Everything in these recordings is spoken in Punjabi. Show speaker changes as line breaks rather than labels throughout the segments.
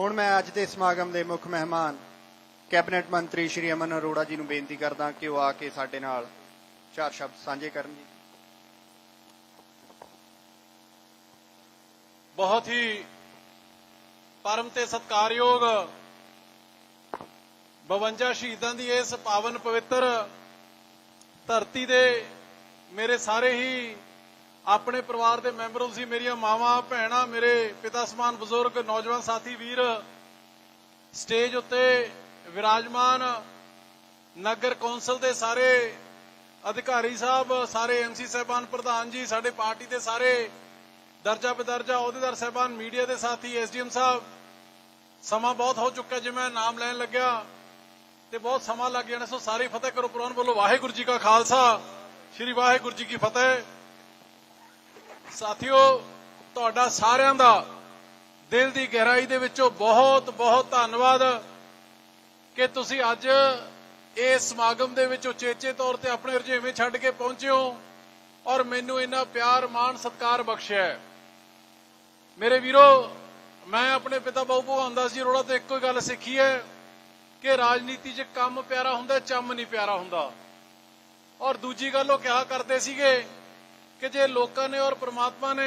ਹੁਣ ਮੈਂ ਅੱਜ ਦੇ ਸਮਾਗਮ ਦੇ ਮੁੱਖ ਮਹਿਮਾਨ ਕੈਬਨਿਟ ਮੰਤਰੀ ਸ਼੍ਰੀ ਅਮਨ ਅਰੋੜਾ ਜੀ ਨੂੰ ਬੇਨਤੀ ਕਰਦਾ ਕਿ ਉਹ ਆ ਕੇ ਸਾਡੇ ਨਾਲ ਚਾਰ ਸ਼ਬਦ ਸਾਂਝੇ ਕਰਨ ਜੀ।
ਬਹੁਤ ਹੀ ਪਰਮ ਤੇ ਸਤਕਾਰਯੋਗ 52 ਸ਼ਹੀਦਾਂ ਦੀ ਇਸ ਪਾਵਨ ਪਵਿੱਤਰ ਧਰਤੀ ਦੇ ਮੇਰੇ ਸਾਰੇ ਹੀ ਆਪਣੇ ਪਰਿਵਾਰ ਦੇ ਮੈਂਬਰ ਸੀ, ਮੇਰੀਆਂ ਮਾਵਾਂ, ਭੈਣਾਂ, ਮੇਰੇ ਪਿਤਾ ਸਮਾਨ ਬਜ਼ੁਰਗ, ਨੌਜਵਾਨ ਸਾਥੀ, ਵੀਰ। ਸਟੇਜ ਉੱਤੇ ਵਿਰਾਜਮਾਨ ਨਗਰ ਕੌਂਸਲ ਦੇ ਸਾਰੇ ਅਧਿਕਾਰੀ ਸਾਹਿਬ, ਸਾਰੇ ਐਮਸੀ ਸਾਹਿਬਾਨ ਪ੍ਰਧਾਨ ਜੀ, ਸਾਡੇ ਪਾਰਟੀ ਦੇ ਸਾਰੇ ਦਰਜਾ ਬਦਰਜਾ ਅਹੁਦੇਦਾਰ ਸਾਹਿਬਾਨ, ਮੀਡੀਆ ਦੇ ਸਾਥੀ ਐਸਡੀਐਮ ਸਾਹਿਬ। ਸਮਾਂ ਬਹੁਤ ਹੋ ਚੁੱਕਾ ਜੇ, ਮੈਂ ਨਾਮ ਲੈਣ ਲੱਗਿਆ ਤੇ ਬਹੁਤ ਸਮਾਂ ਲੱਗ ਜਾਣਾ ਸੋ ਸਾਰੇ ਫਤਿਹ ਕਰੋ ਪ੍ਰਵਾਨ ਬੋਲੋ। ਵਾਹਿਗੁਰੂ ਜੀ ਕਾ ਖਾਲਸਾ, ਸ੍ਰੀ ਵਾਹਿਗੁਰੂ ਜੀ ਕੀ ਫਤਿਹ। ਸਾਥੀਓ, ਤੁਹਾਡਾ ਸਾਰਿਆਂ ਦਾ ਦਿਲ ਦੀ ਗਹਿਰਾਈ ਦੇ ਵਿੱਚੋਂ ਬਹੁਤ ਬਹੁਤ ਧੰਨਵਾਦ ਕਿ ਤੁਸੀਂ ਅੱਜ ਇਸ ਸਮਾਗਮ ਦੇ ਵਿੱਚ ਉਚੇਚੇ ਤੌਰ ਤੇ ਆਪਣੇ ਰੁਝੇਵੇਂ ਛੱਡ ਕੇ ਪਹੁੰਚੇ ਹੋ ਔਰ ਮੈਨੂੰ ਇੰਨਾ ਪਿਆਰ, ਮਾਣ, ਸਤਿਕਾਰ ਬਖਸ਼ਿਆ ਮੇਰੇ ਵੀਰੋ, ਮੈਂ ਆਪਣੇ ਪਿਤਾ ਬਾਬੂ ਭਗਵਾਨ ਦਾਸ ਜੀ ਅਰੋੜਾ ਤੋਂ ਇੱਕੋ ਹੀ ਗੱਲ ਸਿੱਖੀ ਹੈ ਕਿ ਰਾਜਨੀਤੀ 'ਚ ਕੰਮ ਪਿਆਰਾ ਹੁੰਦਾ, ਚੰਮ ਨਹੀਂ ਪਿਆਰਾ ਹੁੰਦਾ। ਔਰ ਦੂਜੀ ਗੱਲ ਉਹ ਕਿਹਾ ਕਰਦੇ ਸੀਗੇ ਕਿ ਜੇ ਲੋਕਾਂ ਨੇ ਔਰ ਪ੍ਰਮਾਤਮਾ ਨੇ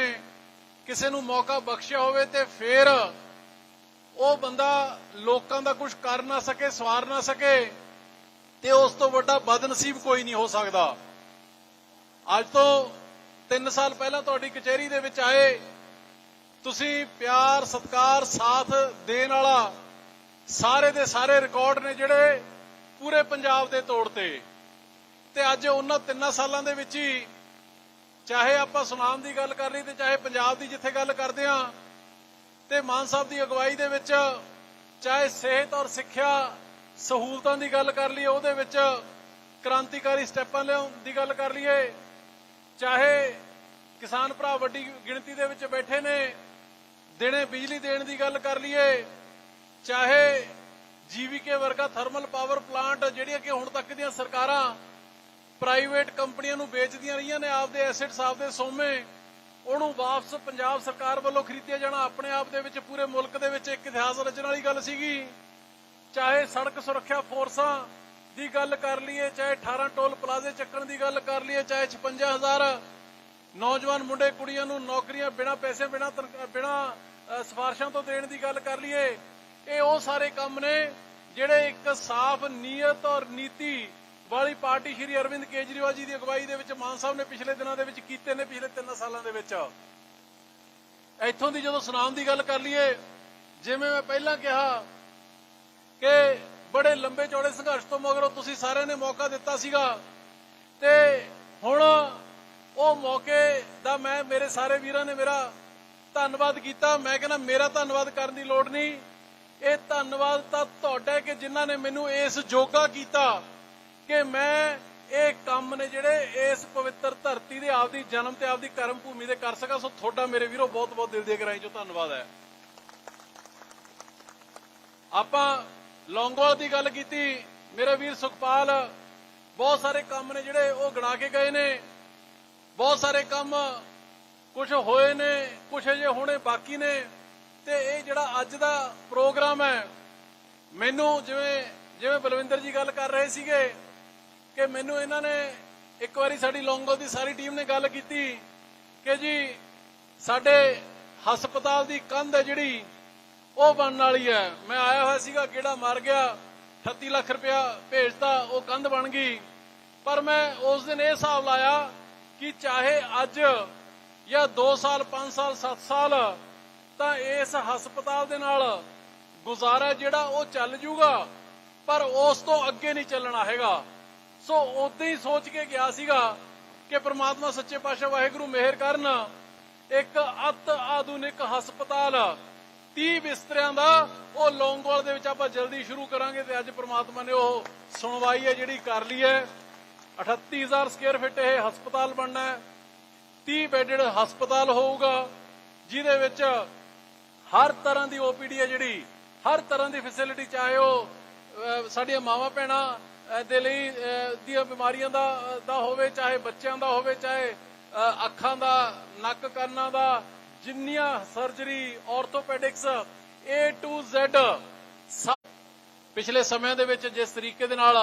ਕਿਸੇ ਨੂੰ ਮੌਕਾ ਬਖਸ਼ਿਆ ਹੋਵੇ ਤੇ ਫਿਰ ਉਹ ਬੰਦਾ ਲੋਕਾਂ ਦਾ ਕੁਝ ਕਰ ਨਾ ਸਕੇ, ਸਵਾਰ ਨਾ ਸਕੇ, ਤੇ ਉਸ ਤੋਂ ਵੱਡਾ ਬਦਨਸੀਬ ਕੋਈ ਨਹੀਂ ਹੋ ਸਕਦਾ। ਅੱਜ ਤੋਂ 3 ਸਾਲ ਪਹਿਲਾਂ ਤੁਹਾਡੀ ਕਚਹਿਰੀ ਦੇ ਵਿੱਚ ਆਏ, ਤੁਸੀਂ ਪਿਆਰ, ਸਤਕਾਰ, ਸਾਥ ਦੇਣ ਵਾਲਾ ਸਾਰੇ ਦੇ ਸਾਰੇ ਰਿਕਾਰਡ ਨੇ ਜਿਹੜੇ ਪੂਰੇ ਪੰਜਾਬ ਦੇ ਤੋੜਤੇ ਤੇ ਅੱਜ ਉਹਨਾਂ ਤਿੰਨਾਂ ਸਾਲਾਂ ਦੇ ਵਿੱਚ ਹੀ ਚਾਹੇ ਆਪਾਂ ਸੁਨਾਮ ਦੀ ਗੱਲ ਕਰ ਲਈ ਤੇ ਚਾਹੇ ਪੰਜਾਬ ਦੀ ਜਿੱਥੇ ਗੱਲ ਕਰਦੇ ਆ ਤੇ ਮਾਨ ਸਾਹਿਬ ਦੀ ਅਗਵਾਈ ਦੇ ਵਿੱਚ ਚਾਹੇ ਸਿਹਤ ਔਰ ਸਿੱਖਿਆ ਸਹੂਲਤਾਂ ਦੀ ਗੱਲ ਕਰ ਲਈਏ, ਉਹਦੇ ਵਿੱਚ ਕ੍ਰਾਂਤੀਕਾਰੀ ਸਟੈਪਾਂ ਲਿਆਉਣ ਦੀ ਗੱਲ ਕਰ ਲਈਏ, ਚਾਹੇ ਕਿਸਾਨ ਭਰਾ ਵੱਡੀ ਗਿਣਤੀ ਦੇ ਵਿੱਚ ਬੈਠੇ ਨੇ, ਦਿਨੇ ਬਿਜਲੀ ਦੇਣ ਦੀ ਗੱਲ ਕਰ ਲਈਏ, ਚਾਹੇ ਜੀਵੀਕੇ ਵਰਗਾ ਥਰਮਲ ਪਾਵਰ ਪਲਾਂਟ ਜਿਹੜੀਆਂ ਕਿ ਹੁਣ ਤੱਕ ਦੀਆਂ ਸਰਕਾਰਾਂ ਪ੍ਰਾਈਵੇਟ ਕੰਪਨੀਆਂ ਨੂੰ ਵੇਚਦੀਆਂ ਰਹੀਆਂ ਨੇ ਆਪਦੇ ਐਸੈਟਸ ਆਪਦੇ ਸੋਮੇ। ਉਹਨੂੰ ਵਾਪਸ ਪੰਜਾਬ ਸਰਕਾਰ ਵੱਲੋਂ ਖਰੀਦਿਆ ਜਾਣਾ ਆਪਣੇ ਆਪ ਦੇ ਵਿੱਚ ਪੂਰੇ ਮੁਲਕ ਦੇ ਵਿੱਚ ਇੱਕ ਇਤਿਹਾਸ ਰਚਣ ਵਾਲੀ ਗੱਲ ਸੀਗੀ। ਚਾਹੇ ਸੜਕ ਸੁਰੱਖਿਆ ਫੋਰਸਾਂ ਦੀ ਗੱਲ ਕਰ ਲਈਏ ਚਾਹੇ 18 ਟੋਲ ਪਲਾਜ਼ੇ ਚੱਕਣ ਦੀ ਗੱਲ ਕਰ ਲਈਏ ਚਾਹੇ 56000 ਨੌਜਵਾਨ ਮੁੰਡੇ ਕੁੜੀਆਂ ਨੂੰ ਨੌਕਰੀਆਂ ਬਿਨਾਂ ਪੈਸੇ ਬਿਨਾਂ ਤਨਖਾਹ- ਬਿਨਾਂ ਅ, ਸਿਫਾਰਸ਼ਾਂ ਤੋਂ ਦੇਣ ਦੀ ਗੱਲ ਕਰ ਲਈਏ। ਇਹ ਉਹ ਸਾਰੇ ਕੰਮ ਨੇ ਜਿਹੜੇ ਇੱਕ ਸਾਫ਼ ਨੀਅਤ ਔਰ ਨੀਤੀ ਵਾਲੀ ਪਾਰਟੀ ਸ਼੍ਰੀ ਅਰਵਿੰਦ ਕੇਜਰੀਵਾਲ ਜੀ ਦੀ ਅਗਵਾਈ ਦੇ ਵਿੱਚ ਮਾਨ ਸਾਹਿਬ ਨੇ ਪਿਛਲੇ ਦਿਨਾਂ ਦੇ ਵਿੱਚ ਕੀਤੇ ਨੇ, ਪਿਛਲੇ 3 ਸਾਲਾਂ ਦੇ ਵਿੱਚ। ਇੱਥੋਂ ਦੀ ਜਦੋਂ ਸੁਨਾਮ ਦੀ ਗੱਲ ਕਰ ਲਈਏ, ਜਿਵੇਂ ਮੈਂ ਪਹਿਲਾਂ ਕਿਹਾ ਕਿ ਬੜੇ ਲੰਬੇ ਚੌੜੇ ਸੰਘਰਸ਼ ਤੋਂ ਮਗਰੋਂ ਤੁਸੀਂ ਸਾਰਿਆਂ ਨੇ ਮੌਕਾ ਦਿੱਤਾ ਸੀਗਾ ਤੇ ਹੁਣ ਉਹ ਮੌਕੇ ਦਾ ਮੈਂ, ਮੇਰੇ ਸਾਰੇ ਵੀਰਾਂ ਨੇ ਮੇਰਾ ਧੰਨਵਾਦ ਕੀਤਾ। ਮੈਂ ਕਹਿੰਦਾ ਮੇਰਾ ਧੰਨਵਾਦ ਕਰਨ ਦੀ ਲੋੜ ਨਹੀਂ। ਇਹ ਧੰਨਵਾਦ ਤਾਂ ਤੁਹਾਡਾ ਕਿ ਜਿਨ੍ਹਾਂ ਨੇ ਮੈਨੂੰ ਇਸ ਜੋਗਾ ਕੀਤਾ। ਕਿ ਮੈਂ ਇਹ ਕੰਮ ਨੇ ਜਿਹੜੇ ਇਸ ਪਵਿੱਤਰ ਧਰਤੀ ਦੇ ਆਪਦੀ ਜਨਮ ਤੇ ਆਪਦੀ ਕਰਮ ਭੂਮੀ ਦੇ ਕਰ ਸਕਾਂ, ਸੋ ਤੁਹਾਡਾ ਮੇਰੇ ਵੀਰੋ ਬਹੁਤ ਬਹੁਤ ਦਿਲ ਦੀ ਗਹਿਰਾਈ ਚੋਂ ਧੰਨਵਾਦ ਹੈ। ਆਪਾਂ ਲੌਂਗੋਵਾਲ ਦੀ ਗੱਲ ਕੀਤੀ, ਮੇਰੇ ਵੀਰ ਸੁਖਪਾਲ, ਬਹੁਤ ਸਾਰੇ ਕੰਮ ਨੇ ਜਿਹੜੇ ਉਹ ਗਣਾ ਕੇ ਗਏ ਨੇ। ਬਹੁਤ ਸਾਰੇ ਕੰਮ ਕੁਝ ਹੋਏ ਨੇ ਕੁਝ ਅਜੇ ਹੋਣੇ ਬਾਕੀ ਨੇ। ਤੇ ਇਹ ਜਿਹੜਾ ਅੱਜ ਦਾ ਪ੍ਰੋਗਰਾਮ ਹੈ, ਮੈਨੂੰ ਜਿਵੇਂ ਜਿਵੇਂ ਬਲਵਿੰਦਰ ਜੀ ਗੱਲ ਕਰ ਰਹੇ ਸੀਗੇ ਕਿ ਮੈਨੂੰ ਇਹਨਾਂ ਨੇ ਇੱਕ ਵਾਰੀ ਸਾਡੀ ਲੌਂਗੋ ਦੀ ਸਾਰੀ ਟੀਮ ਨੇ ਗੱਲ ਕੀਤੀ ਕਿ ਜੀ ਸਾਡੇ ਹਸਪਤਾਲ ਦੀ ਕੰਧ ਹੈ ਜਿਹੜੀ, ਉਹ ਬਣਨ ਵਾਲੀ ਹੈ। ਮੈਂ ਆਇਆ ਹੋਇਆ ਸੀਗਾ ਕਿਹੜਾ ਮਰ ਗਿਆ 38 ਲੱਖ ਰੁਪਇਆ ਭੇਜਤਾ, ਉਹ ਕੰਧ ਬਣ ਗਈ। ਪਰ ਮੈਂ ਉਸ ਦਿਨ ਇਹ ਹਿਸਾਬ ਲਾਇਆ ਕਿ ਚਾਹੇ ਅੱਜ ਜਾਂ 2 ਸਾਲ 5 ਸਾਲ 7 ਸਾਲ, ਤਾਂ ਇਸ ਹਸਪਤਾਲ ਦੇ ਨਾਲ ਗੁਜ਼ਾਰਾ ਜਿਹੜਾ ਉਹ ਚੱਲ ਜੂਗਾ, ਪਰ ਉਸ ਤੋਂ ਅੱਗੇ ਨਹੀਂ ਚੱਲਣਾ ਹੈਗਾ। ਸੋ ਉਦੋਂ ਹੀ ਸੋਚ ਕੇ ਗਿਆ ਸੀਗਾ ਕਿ ਪ੍ਰਮਾਤਮਾ ਸੱਚੇ ਪਾਤਸ਼ਾਹ ਵਾਹਿਗੁਰੂ ਮਿਹਰ ਕਰਨ, ਇੱਕ ਅਤ ਆਧੁਨਿਕ ਹਸਪਤਾਲ 30 ਬਿਸਤਰਿਆਂ ਦਾ, ਉਹ ਲੌਂਗੋਵਾਲ ਦੇ ਵਿੱਚ ਆਪਾਂ ਜਲਦੀ ਸ਼ੁਰੂ ਕਰਾਂਗੇ ਤੇ ਅੱਜ ਪ੍ਰਮਾਤਮਾ ਨੇ ਉਹ ਸੁਣਵਾਈ ਹੈ ਜਿਹੜੀ ਕਰ ਲਈ ਹੈ। 38000 ਸਕੁਅਰ ਫਿਟ ਇਹ ਹਸਪਤਾਲ ਬਣਨਾ ਹੈ। 30 ਬੈੱਡਡ ਹਸਪਤਾਲ ਹੋਊਗਾ, ਜਿਹਦੇ ਵਿੱਚ ਹਰ ਤਰ੍ਹਾਂ ਦੀ ਓਪੀਡੀ ਹੈ ਜਿਹੜੀ, ਹਰ ਤਰ੍ਹਾਂ ਦੀ ਫੈਸਿਲਿਟੀ ਚਾਹੇ ਉਹ ਸਾਡੀਆਂ ਮਾਵਾਂ ਭੈਣਾਂ ਦੇ ਲਈ ਦੀਆਂ ਬਿਮਾਰੀਆਂ ਦਾ ਦਾ ਹੋਵੇ, ਚਾਹੇ ਬੱਚਿਆਂ ਦਾ ਹੋਵੇ, ਚਾਹੇ ਅੱਖਾਂ ਦਾ, ਨੱਕ ਕੰਨਾਂ ਦਾ, ਜਿੰਨੀਆਂ surgery orthopaedics A to Z ਪਿਛਲੇ ਸਮਿਆਂ ਦੇ ਵਿੱਚ ਜਿਸ ਤਰੀਕੇ ਦੇ ਨਾਲ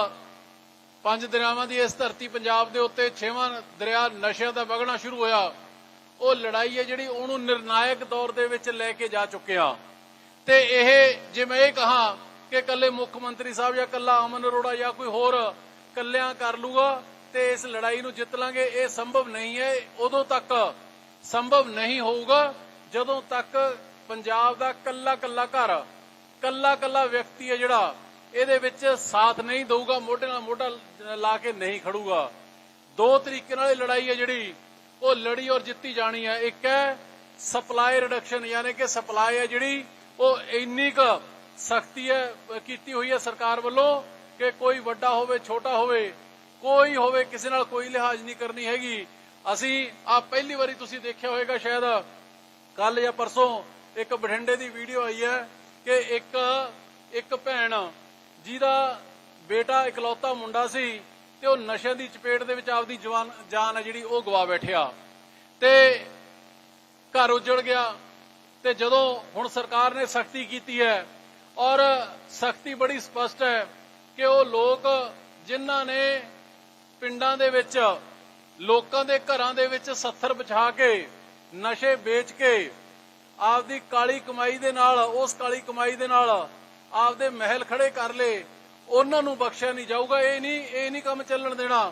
ਪੰਜ ਦਰਿਆਵਾਂ ਦੀ ਇਸ ਧਰਤੀ ਪੰਜਾਬ ਦੇ ਉੱਤੇ ਛੇਵਾਂ ਦਰਿਆ ਨਸ਼ਿਆਂ ਦਾ ਵਗਣਾ ਸ਼ੁਰੂ ਹੋਇਆ, ਉਹ ਲੜਾਈ ਹੈ ਜਿਹੜੀ ਉਹਨੂੰ ਨਿਰਣਾਇਕ ਦੌਰ ਦੇ ਵਿੱਚ ਲੈ ਕੇ ਜਾ ਚੁੱਕਿਆ। ਤੇ ਇਹ, ਜੇ ਮੈਂ ਇਹ ਕਹਾ ਕਿ ਕੱਲੇ ਮੁੱਖ ਮੰਤਰੀ ਸਾਹਿਬ ਜਾਂ ਕੱਲਾ ਅਮਨ ਅਰੋੜਾ ਜਾਂ ਕੋਈ ਹੋਰ ਕੱਲਿਆਂ ਕਰ ਲੂਗਾ ਤੇ ਇਸ ਲੜਾਈ ਨੂੰ ਜਿੱਤ ਲਾਂਗੇ, ਇਹ ਸੰਭਵ ਨਹੀਂ ਹੈ। ਉਦੋਂ ਤੱਕ ਸੰਭਵ ਨਹੀਂ ਹੋਊਗਾ ਜਦੋਂ ਤੱਕ ਪੰਜਾਬ ਦਾ ਕੱਲਾ ਕੱਲਾ ਘਰ ਕੱਲਾ ਕੱਲਾ ਵਿਅਕਤੀ ਹੈ ਜਿਹੜਾ, ਇਹਦੇ ਵਿੱਚ ਸਾਥ ਨਹੀਂ ਦਊਗਾ, ਮੋਢੇ ਨਾਲ ਮੋਢਾ ਲਾ ਕੇ ਨਹੀਂ ਖੜੂਗਾ। ਦੋ ਤਰੀਕੇ ਨਾਲ ਇਹ ਲੜਾਈ ਹੈ ਜਿਹੜੀ, ਉਹ ਲੜੀ ਔਰ ਜਿੱਤੀ ਜਾਣੀ ਹੈ। ਇੱਕ ਹੈ ਸਪਲਾਈ ਰਿਡਕਸ਼ਨ ਯਾਨੀ ਕਿ ਸਪਲਾਈ ਹੈ ਜਿਹੜੀ, ਉਹ ਇੰਨੀ ਕੁ ਸਖਤੀ ਹੈ ਕੀਤੀ ਹੋਈ ਹੈ ਸਰਕਾਰ ਵੱਲੋਂ ਕਿ ਕੋਈ ਵੱਡਾ ਹੋਵੇ, ਛੋਟਾ ਹੋਵੇ, ਕੋਈ ਹੋਵੇ, ਕਿਸੇ ਨਾਲ ਕੋਈ ਲਿਹਾਜ਼ ਨਹੀਂ ਕਰਨੀ ਹੈਗੀ। ਅਸੀਂ ਆ ਪਹਿਲੀ ਵਾਰੀ ਤੁਸੀਂ ਦੇਖਿਆ ਹੋਵੇਗਾ ਸ਼ਾਇਦ ਕੱਲ ਜਾਂ ਪਰਸੋਂ ਇੱਕ ਬਠਿੰਡੇ ਦੀ ਵੀਡੀਓ ਆਈ ਹੈ ਕਿ ਇੱਕ ਇੱਕ ਭੈਣ, ਜਿਹਦਾ ਬੇਟਾ ਇਕਲੌਤਾ ਮੁੰਡਾ ਸੀ ਤੇ ਉਹ ਨਸ਼ਿਆਂ ਦੀ ਚਪੇਟ ਦੇ ਵਿੱਚ ਆਪਦੀ ਜਵਾਨ, ਜਾਨ ਹੈ ਜਿਹੜੀ ਉਹ ਗਵਾ ਬੈਠਿਆ। ਤੇ ਘਰ ਉਜੜ ਗਿਆ ਤੇ ਜਦੋਂ ਹੁਣ ਸਰਕਾਰ ਨੇ ਸਖਤੀ ਕੀਤੀ ਹੈ ਔਰ ਸਖਤੀ ਬੜੀ ਸਪਸ਼ਟ ਹੈ ਕਿ ਉਹ ਲੋਕ ਜਿਨ੍ਹਾਂ ਨੇ ਪਿੰਡਾਂ ਦੇ ਵਿੱਚ, ਲੋਕਾਂ ਦੇ ਘਰਾਂ ਦੇ ਵਿੱਚ ਸੱਥਰ ਵਿਛਾ ਕੇ, ਨਸ਼ੇ ਵੇਚ ਕੇ, ਆਪਦੀ ਕਾਲੀ ਕਮਾਈ ਦੇ ਨਾਲ, ਉਸ ਕਾਲੀ ਕਮਾਈ ਦੇ ਨਾਲ ਆਪਦੇ ਮਹਿਲ ਖੜੇ ਕਰ ਲਏ, ਉਹਨਾਂ ਨੂੰ ਬਖਸ਼ਿਆ ਨਹੀਂ ਜਾਊਗਾ। ਇਹ ਨਹੀਂ ਇਹ ਨਹੀਂ ਕੰਮ ਚੱਲਣ ਦੇਣਾ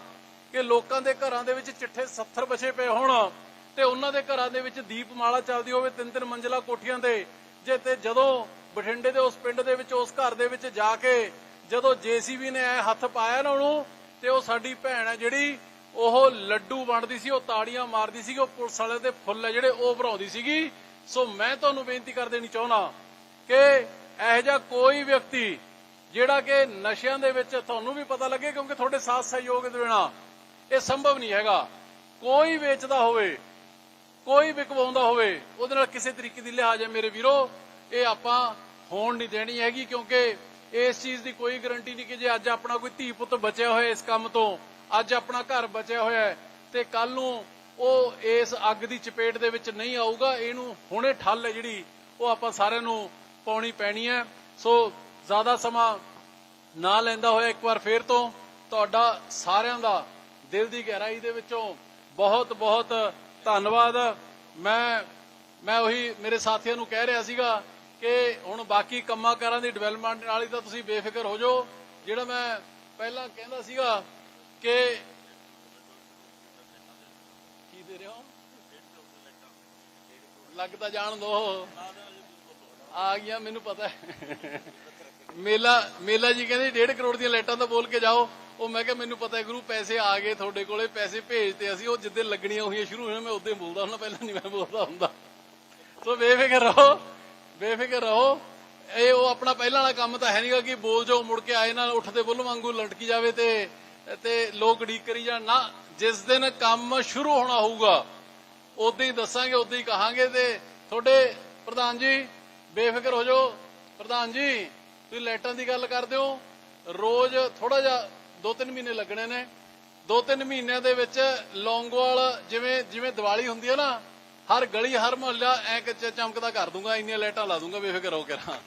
ਕਿ ਲੋਕਾਂ ਦੇ ਘਰਾਂ ਦੇ ਵਿੱਚ ਚਿੱਠੇ ਸੱਥਰ ਬਚੇ ਪਏ ਹੋਣ ਤੇ ਉਹਨਾਂ ਦੇ ਘਰਾਂ ਦੇ ਵਿੱਚ ਦੀਪਮਾਲਾ ਚੱਲਦੀ ਹੋਵੇ ਤਿੰਨ ਤਿੰਨ ਮੰਜ਼ਲਾ ਕੋਠੀਆਂ ਤੇ ਜੇ ਤੇ ਜਦੋਂ ਬਠਿੰਡੇ ਦੇ ਉਸ ਪਿੰਡ ਦੇ ਵਿੱਚ, ਉਸ ਘਰ ਦੇ ਵਿੱਚ ਜਾ ਕੇ ਜਦੋਂ ਜੀਸੀਬੀ ਨੇ ਐ ਹੱਥ ਪਾਇਆ ਨਾ ਉਹਨੂੰ, ਤੇ ਉਹ ਸਾਡੀ ਭੈਣ ਹੈ ਜਿਹੜੀ, ਉਹ ਲੱਡੂ ਵੰਡਦੀ ਸੀ, ਉਹ ਤਾੜੀਆਂ ਮਾਰਦੀ ਸੀ ਉਹ ਪੁਲਿਸ ਵਾਲੇ ਦੇ ਫੁੱਲ ਜਿਹੜੇ, ਉਹ ਭਰਾਉਂਦੀ ਸੀਗੀ। ਸੋ ਮੈਂ ਤੁਹਾਨੂੰ ਬੇਨਤੀ ਕਰ ਦੇਣੀ ਚਾਹੁੰਦਾ ਕਿ ਇਹੋ ਜਿਹਾ ਕੋਈ ਵਿਅਕਤੀ ਜਿਹੜਾ ਕਿ ਨਸ਼ਿਆਂ ਦੇ ਵਿੱਚ ਤੁਹਾਨੂੰ ਵੀ ਪਤਾ ਲੱਗੇ, ਕਿਉਂਕਿ ਤੁਹਾਡੇ ਸਾਥ ਸਹਿਯੋਗ ਦੇ ਬਿਨਾ ਇਹ ਸੰਭਵ ਨਹੀਂ ਹੈਗਾ। ਕੋਈ ਵੇਚਦਾ ਹੋਵੇ, ਕੋਈ ਵਿਕਵਾਉਂਦਾ ਹੋਵੇ, ਉਹਦੇ ਨਾਲ ਕਿਸੇ ਤਰੀਕੇ ਦੀ ਲਿਹਾਜ਼ ਹੈ ਮੇਰੇ ਵੀਰੋ। ਇਹ ਆਪਾਂ ਹੋਣ ਨਹੀਂ ਦੇਣੀ ਹੈਗੀ ਕਿਉਂਕਿ ਇਸ ਚੀਜ਼ ਦੀ ਕੋਈ ਗਾਰੰਟੀ ਨਹੀਂ ਕਿ ਜੇ ਅੱਜ ਆਪਣਾ ਕੋਈ ਧੀ ਪੁੱਤ ਬਚਿਆ ਹੋਇਆ ਇਸ ਕੰਮ ਤੋਂ, ਅੱਜ ਆਪਣਾ ਘਰ ਬਚਿਆ ਹੋਇਆ ਤੇ ਕੱਲ ਨੂੰ ਉਹ ਇਸ ਅੱਗ ਦੀ ਚਪੇਟ ਦੇ ਵਿੱਚ ਨਹੀਂ ਆਊਗਾ, ਇਹਨੂੰ ਹੁਣੇ ਠੱਲ ਹੈ ਜਿਹੜੀ ਉਹ ਆਪਾਂ ਸਾਰਿਆਂ ਨੂੰ ਪਾਉਣੀ ਪੈਣੀ ਹੈ। ਸੋ ਜ਼ਿਆਦਾ ਸਮਾਂ ਨਾ ਲੈਂਦਾ ਹੋਇਆ ਇੱਕ ਵਾਰ ਫੇਰ ਤੋਂ, ਤੁਹਾਡਾ ਸਾਰਿਆਂ ਦਾ ਦਿਲ ਦੀ ਗਹਿਰਾਈ ਦੇ ਵਿੱਚੋਂ ਬਹੁਤ ਬਹੁਤ ਧੰਨਵਾਦ। ਮੈਂ ਮੈਂ ਉਹੀ ਮੇਰੇ ਸਾਥੀਆਂ ਨੂੰ ਕਹਿ ਰਿਹਾ ਸੀਗਾ ਕਿ ਹੁਣ ਬਾਕੀ ਕੰਮਾਂ ਕਾਰਾਂ ਦੀ ਡਿਵੈਲਪਮੈਂਟ ਨਾਲ ਹੀ ਤਾਂ ਤੁਸੀਂ ਬੇਫਿਕਰ ਹੋ ਜਾਓ। ਜਿਹੜਾ ਮੈਂ ਪਹਿਲਾਂ ਕਹਿੰਦਾ ਸੀਗਾ ਕਿ ਕੀ ਦੇ ਰਹੇ ਹੋ ਲੱਗਦਾ ਜਾਣ ਦੋ। ਆ ਗਿਆ ਮੈਨੂੰ ਪਤਾ ਮੇਲਾ ਮੇਲਾ ਜੀ ਕਹਿੰਦੇ 1.5 ਕਰੋੜ ਦੀਆਂ ਲਾਈਟਾਂ ਤਾਂ ਬੋਲ ਕੇ ਜਾਓ। ਉਹ ਮੈਂ ਕਿਹਾ ਮੈਨੂੰ ਪਤਾ ਹੈ ਗੁਰੂ, ਪੈਸੇ ਆ ਗਏ ਤੁਹਾਡੇ ਕੋਲੇ, ਪੈਸੇ ਭੇਜਤੇ ਅਸੀਂ, ਉਹ ਜਿੱਦੇ ਲੱਗਣੀਆਂ ਹੋਈਆਂ ਸ਼ੁਰੂ ਹੋਈਆਂ, ਮੈਂ ਉਦੋਂ ਬੋਲਦਾ ਹੁੰਦਾ, ਪਹਿਲਾਂ ਨਹੀਂ ਮੈਂ ਬੋਲਦਾ ਹੁੰਦਾ। ਸੋ ਬੇਫਿਕਰ ਰਹੋ। ਬੇਫਿਕਰ ਰਹੋ। ਇਹ ਉਹ ਆਪਣਾ ਪਹਿਲਾਂ ਵਾਲਾ ਕੰਮ ਤਾਂ ਹੈ ਨਹੀਂਗਾ ਕਿ ਬੋਲ ਜਾਓ, ਮੁੜ ਕੇ ਆਏ ਨਾਲ ਉੱਠਦੇ ਬੁੱਲ ਵਾਂਗੂ ਲਟਕੀ ਜਾਵੇ ਤੇ ਤੇ ਲੋਕ ਉਡੀਕ ਕਰੀ ਜਾਣ। ਨਾ, ਜਿਸ ਦਿਨ ਕੰਮ ਸ਼ੁਰੂ ਹੋਣਾ ਹੋਊਗਾ ਉਦੋਂ ਹੀ ਦੱਸਾਂਗੇ ਉਦੋਂ ਹੀ ਕਹਾਂਗੇ ਤੇ ਤੁਹਾਡੇ ਪ੍ਰਧਾਨ ਜੀ, ਬੇਫਿਕਰ ਹੋ ਜਾਓ। ਪ੍ਰਧਾਨ ਜੀ, ਤੁਸੀਂ ਲਾਈਟਾਂ ਦੀ ਗੱਲ ਕਰਦੇ ਹੋ। ਰੋਜ਼ ਥੋੜਾ ਜਿਹਾ ਦੋ ਤਿੰਨ ਮਹੀਨੇ ਲੱਗਣੇ ਨੇ। ਦੋ ਤਿੰਨ ਮਹੀਨਿਆਂ ਦੇ ਵਿੱਚ ਲੌਂਗੋਵਾਲ ਜਿਵੇਂ ਜਿਵੇਂ ਦੀਵਾਲੀ ਹੁੰਦੀ ਹੈ ਨਾ ਹਰ ਗਲੀ, ਹਰ ਮੁਹੱਲਾ ਐ ਕਿ ਚਮਕਦਾ ਕਰ ਦੂੰਗਾ, ਇੰਨੀਆਂ ਲਾਈਟਾਂ ਲਾ ਦੂੰਗਾ ਬੇਫਿਕਰ ਹੋ ਕੇ ਨਾ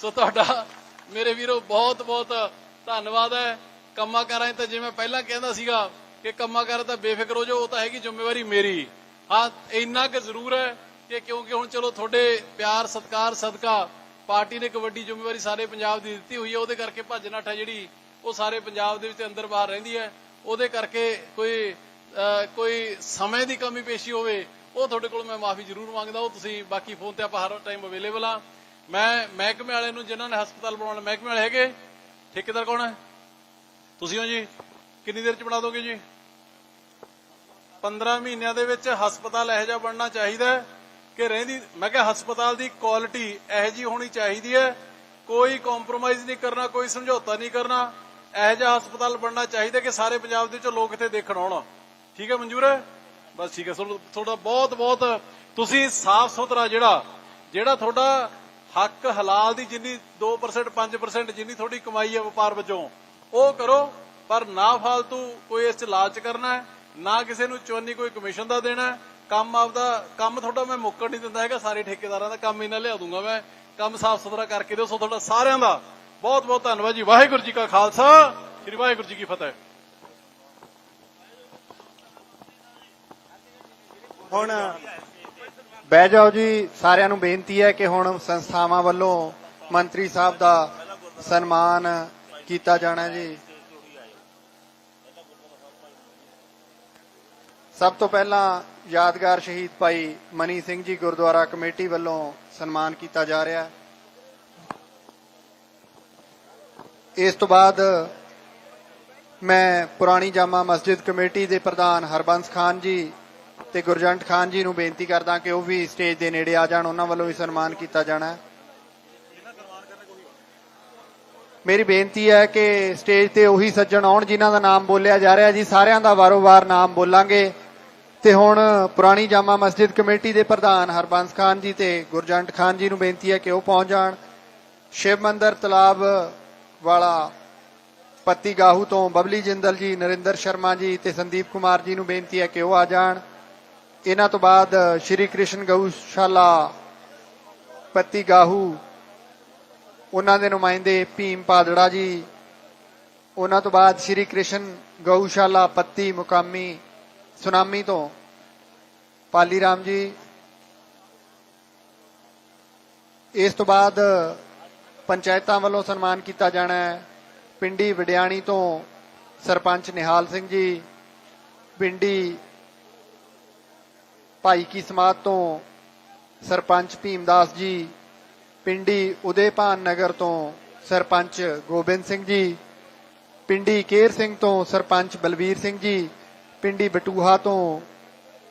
ਸੋ ਤੁਹਾਡਾ, ਮੇਰੇ ਵੀਰੋ, ਬਹੁਤ ਬਹੁਤ ਧੰਨਵਾਦ ਹੈ। ਕੰਮਾਂ ਕਾਰਾਂ ਤਾਂ ਜਿਵੇਂ ਪਹਿਲਾਂ ਕਹਿੰਦਾ ਸੀਗਾ ਕਿ ਕੰਮਾਂ ਕਾਰਾਂ ਤਾਂ ਬੇਫਿਕਰ ਹੋ ਜਾਓ, ਉਹ ਤਾਂ ਹੈਗੀ ਜ਼ਿੰਮੇਵਾਰੀ ਮੇਰੀ। ਹਾਂ, ਇੰਨਾ ਕੁ ਜ਼ਰੂਰ ਹੈ ਕਿ ਕਿਉਂਕਿ ਹੁਣ ਚਲੋ ਤੁਹਾਡੇ ਪਿਆਰ, ਸਤਿਕਾਰ, ਸਦਕਾ ਪਾਰਟੀ ਨੇ ਇੱਕ ਵੱਡੀ ਜ਼ਿੰਮੇਵਾਰੀ ਸਾਰੇ ਪੰਜਾਬ ਦੀ ਦਿੱਤੀ ਹੋਈ ਹੈ, ਉਹਦੇ ਕਰਕੇ ਭੱਜ ਨੱਠ ਹੈ ਜਿਹੜੀ, ਉਹ ਸਾਰੇ ਪੰਜਾਬ ਦੇ ਵਿੱਚ ਅੰਦਰ ਬਾਹਰ ਰਹਿੰਦੀ ਹੈ। ਉਹਦੇ ਕਰਕੇ ਕੋਈ ਕੋਈ ਸਮੇਂ ਦੀ ਕਮੀ ਪੇਸ਼ੀ ਹੋਵੇ ਉਹ ਤੁਹਾਡੇ ਕੋਲ ਮੈਂ ਮਾਫੀ ਜ਼ਰੂਰ ਮੰਗਦਾ, ਉਹ ਤੁਸੀਂ ਬਾਕੀ ਫੋਨ ਤੇ ਆਪਾਂ ਹਰ ਟਾਈਮ ਅਵੇਲੇਬਲ ਆ। ਮੈਂ ਮਹਿਕਮੇ ਵਾਲੇ ਨੂੰ, ਜਿਨ੍ਹਾਂ ਨੇ ਹਸਪਤਾਲ ਬਣਾਉਣਾ ਮਹਿਕਮੇ ਵਾਲੇ ਹੈਗੇ, ਠੇਕੇਦਾਰ ਕੌਣ ਹੈ? ਤੁਸੀਂ ਹੋ ਜੀ? ਕਿੰਨੀ ਦੇਰ ਚ ਬਣਾ ਦੋਗੇ ਜੀ? 15 ਮਹੀਨਿਆਂ ਦੇ ਵਿੱਚ ਹਸਪਤਾਲ ਇਹੋ ਜਿਹਾ ਬਣਨਾ ਚਾਹੀਦਾ ਕਿ ਰਹਿੰਦੀ, ਮੈਂ ਕਿਹਾ ਹਸਪਤਾਲ ਦੀ ਕੁਆਲਿਟੀ ਇਹੋ ਜਿਹੀ ਹੋਣੀ ਚਾਹੀਦੀ ਹੈ। ਕੋਈ ਕੰਪਰੋਮਾਈਜ਼ ਨਹੀਂ ਕਰਨਾ, ਕੋਈ ਸਮਝੌਤਾ ਨਹੀਂ ਕਰਨਾ। ਇਹੋ ਜਿਹਾ ਹਸਪਤਾਲ ਬਣਨਾ ਚਾਹੀਦਾ ਕਿ ਸਾਰੇ ਪੰਜਾਬ ਦੇ ਵਿੱਚ ਲੋਕ ਇੱਥੇ ਦੇਖਣ ਆਉਣ। ਠੀਕ ਹੈ ਮਨਜ਼ੂਰ ਹੈ? ਬਸ ਠੀਕ ਹੈ ਤੁਹਾਡਾ ਬਹੁਤ ਬਹੁਤ ਤੁਸੀਂ ਸਾਫ਼ ਸੁਥਰਾ ਜਿਹੜਾ ਜਿਹੜਾ ਤੁਹਾਡਾ ਹੱਕ ਹਲਾਲ ਦੀ ਜਿੰਨੀ 2% 5% ਜਿੰਨੀ ਤੁਹਾਡੀ ਕਮਾਈ ਹੈ ਵਪਾਰ ਵਜੋਂ, ਉਹ ਕਰੋ, ਪਰ ਨਾ ਫालतू ਕੋਈ ਇਸ ਚ ਲਾਲਚ ਕਰਨਾ ਹੈ, ਨਾ ਕਿਸੇ ਨੂੰ ਚੋਨੀ ਕੋਈ ਕਮਿਸ਼ਨ ਦਾ ਦੇਣਾ ਹੈ। ਕੰਮ ਆਪਦਾ, ਕੰਮ ਤੁਹਾਡਾ ਮੈਂ ਮੁੱਕੜ ਨਹੀਂ ਦਿੰਦਾ ਹੈਗਾ, ਸਾਰੇ ਠੇਕੇਦਾਰਾਂ ਦਾ ਕੰਮ ਇਹਨਾਂ ਲਿਆ ਦੂੰਗਾ ਮੈਂ। ਕੰਮ ਸਾਫ਼ ਸੁਥਰਾ ਕਰਕੇ ਦਿਓ, ਸੋ ਤੁਹਾਡਾ ਸਾਰਿਆਂ ਦਾ ਬਹੁਤ ਬਹੁਤ ਧੰਨਵਾਦ ਜੀ। ਵਾਹਿਗੁਰੂ ਜੀ ਕਾ ਖਾਲਸਾ, ਸ੍ਰੀ ਵਾਹਿਗੁਰੂ ਜੀ ਕੀ ਫਤਿਹ।
ਹੁਣ ਬਹਿ ਜਾਓ ਜੀ, ਸਾਰਿਆਂ ਨੂੰ ਬੇਨਤੀ ਹੈ ਕਿ ਹੁਣ ਸੰਸਥਾਵਾਂ ਵੱਲੋਂ ਮੰਤਰੀ ਸਾਹਿਬ ਦਾ ਸਨਮਾਨ ਕੀਤਾ ਜਾਣਾ ਜੀ। ਸਭ ਤੋਂ ਪਹਿਲਾਂ ਯਾਦਗਾਰ ਸ਼ਹੀਦ ਭਾਈ ਮਨੀ ਸਿੰਘ ਜੀ ਗੁਰਦੁਆਰਾ ਕਮੇਟੀ ਵੱਲੋਂ ਸਨਮਾਨ ਕੀਤਾ ਜਾ ਰਿਹਾ ਹੈ। ਇਸ ਤੋਂ ਬਾਅਦ ਮੈਂ ਪੁਰਾਣੀ ਜਾਮਾ ਮਸਜਿਦ ਕਮੇਟੀ ਦੇ ਪ੍ਰਧਾਨ ਹਰਬੰਸ ਖਾਨ ਜੀ ਤੇ ਗੁਰਜੰਟ ਖਾਨ ਜੀ ਨੂੰ ਬੇਨਤੀ ਕਰਦਾ ਕਿ ਉਹ ਵੀ ਸਟੇਜ ਦੇ ਨੇੜੇ ਆ ਜਾਣ, ਉਹਨਾਂ ਵੱਲੋਂ ਵੀ ਸਨਮਾਨ ਕੀਤਾ ਜਾਣਾ ਹੈ। ਮੇਰੀ ਬੇਨਤੀ ਹੈ ਕਿ ਸਟੇਜ ਤੇ ਉਹੀ ਸੱਜਣ ਆਉਣ ਜਿਨ੍ਹਾਂ ਦਾ ਨਾਮ ਬੋਲਿਆ ਜਾ ਰਿਹਾ ਜੀ। ਸਾਰਿਆਂ ਦਾ ਵਾਰੋ-ਵਾਰ ਨਾਮ ਬੋਲਾਂਗੇ। ਤੇ ਹੁਣ ਪੁਰਾਣੀ ਜਾਮਾ ਮਸਜਿਦ ਕਮੇਟੀ ਦੇ ਪ੍ਰਧਾਨ ਹਰਬੰਸ ਖਾਨ ਜੀ ਤੇ ਗੁਰਜੰਟ ਖਾਨ ਜੀ ਨੂੰ ਬੇਨਤੀ ਹੈ ਕਿ ਉਹ ਪਹੁੰਚ ਜਾਣ। ਸ਼ਿਵ ਮੰਦਰ ਤਲਾਬ ਵਾਲਾ ਪੱਤੀ ਗਾਹੂ ਤੋਂ ਬਬਲੀ ਜਿੰਦਲ ਜੀ, ਨਰਿੰਦਰ ਸ਼ਰਮਾ ਜੀ ਤੇ ਸੰਦੀਪ ਕੁਮਾਰ ਜੀ ਨੂੰ ਬੇਨਤੀ ਹੈ ਕਿ ਉਹ ਆ ਜਾਣ। ਇਹਨਾਂ ਤੋਂ ਬਾਅਦ ਸ਼੍ਰੀ ਕ੍ਰਿਸ਼ਨ ਗਊਸ਼ਾਲਾ ਪੱਤੀ ਗਾਹੂ ਉਹਨਾਂ ਦੇ ਨੁਮਾਇੰਦੇ ਭੀਮ ਪਾਦੜਾ ਜੀ, ਉਹਨਾਂ ਤੋਂ ਬਾਅਦ ਸ਼੍ਰੀ ਕ੍ਰਿਸ਼ਨ ਗਊਸ਼ਾਲਾ, ਪੱਤੀ, ਮੁਕਾਮੀ, ਸੁਨਾਮੀ ਤੋਂ ਪਾਲੀ ਰਾਮ ਜੀ। ਇਸ ਤੋਂ ਬਾਅਦ ਪੰਚਾਇਤਾਂ ਵੱਲੋਂ ਸਨਮਾਨ ਕੀਤਾ ਜਾਣਾ ਹੈ। ਪਿੰਡੀ ਵਡਿਆਣੀ ਤੋਂ ਸਰਪੰਚ ਨਿਹਾਲ ਸਿੰਘ ਜੀ, ਪਿੰਡੀ ਭਾਈ ਕੀ ਸਮਾਤ ਤੋਂ ਸਰਪੰਚ ਭੀਮਦਾਸ ਜੀ, ਪਿੰਡੀ ਉਦੇਪਾਨ ਨਗਰ ਤੋਂ ਸਰਪੰਚ ਗੋਬਿੰਦ ਸਿੰਘ ਜੀ, ਪਿੰਡੀ ਕੇਰ ਸਿੰਘ ਤੋਂ ਸਰਪੰਚ ਬਲਵੀਰ ਸਿੰਘ ਜੀ, ਪਿੰਡੀ ਬਟੂਹਾ ਤੋਂ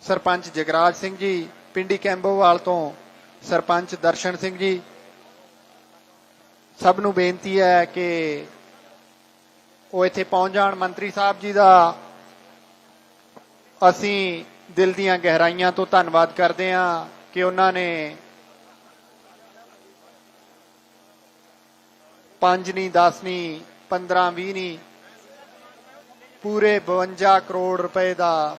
ਸਰਪੰਚ ਜਗਰਾਜ ਸਿੰਘ ਜੀ, ਪਿੰਡੀ ਕੈਂਬੋਵਾਲ ਤੋਂ ਸਰਪੰਚ ਦਰਸ਼ਨ ਸਿੰਘ ਜੀ। ਸਭ ਨੂੰ ਬੇਨਤੀ ਹੈ ਕਿ ਉਹ ਇੱਥੇ ਪਹੁੰਚ ਜਾਣ। ਮੰਤਰੀ ਸਾਹਿਬ ਜੀ ਦਾ ਅਸੀਂ ਦਿਲ ਦੀਆਂ ਗਹਿਰਾਈਆਂ ਤੋਂ ਧੰਨਵਾਦ ਕਰਦੇ ਹਾਂ ਕਿ ਉਹਨਾਂ ਨੇ ਪੰਜ ਨਹੀਂ 10 ਨਹੀਂ 15 20 ਨਹੀਂ ਪੂਰੇ 52 ਕਰੋੜ ਰੁਪਏ ਦਾ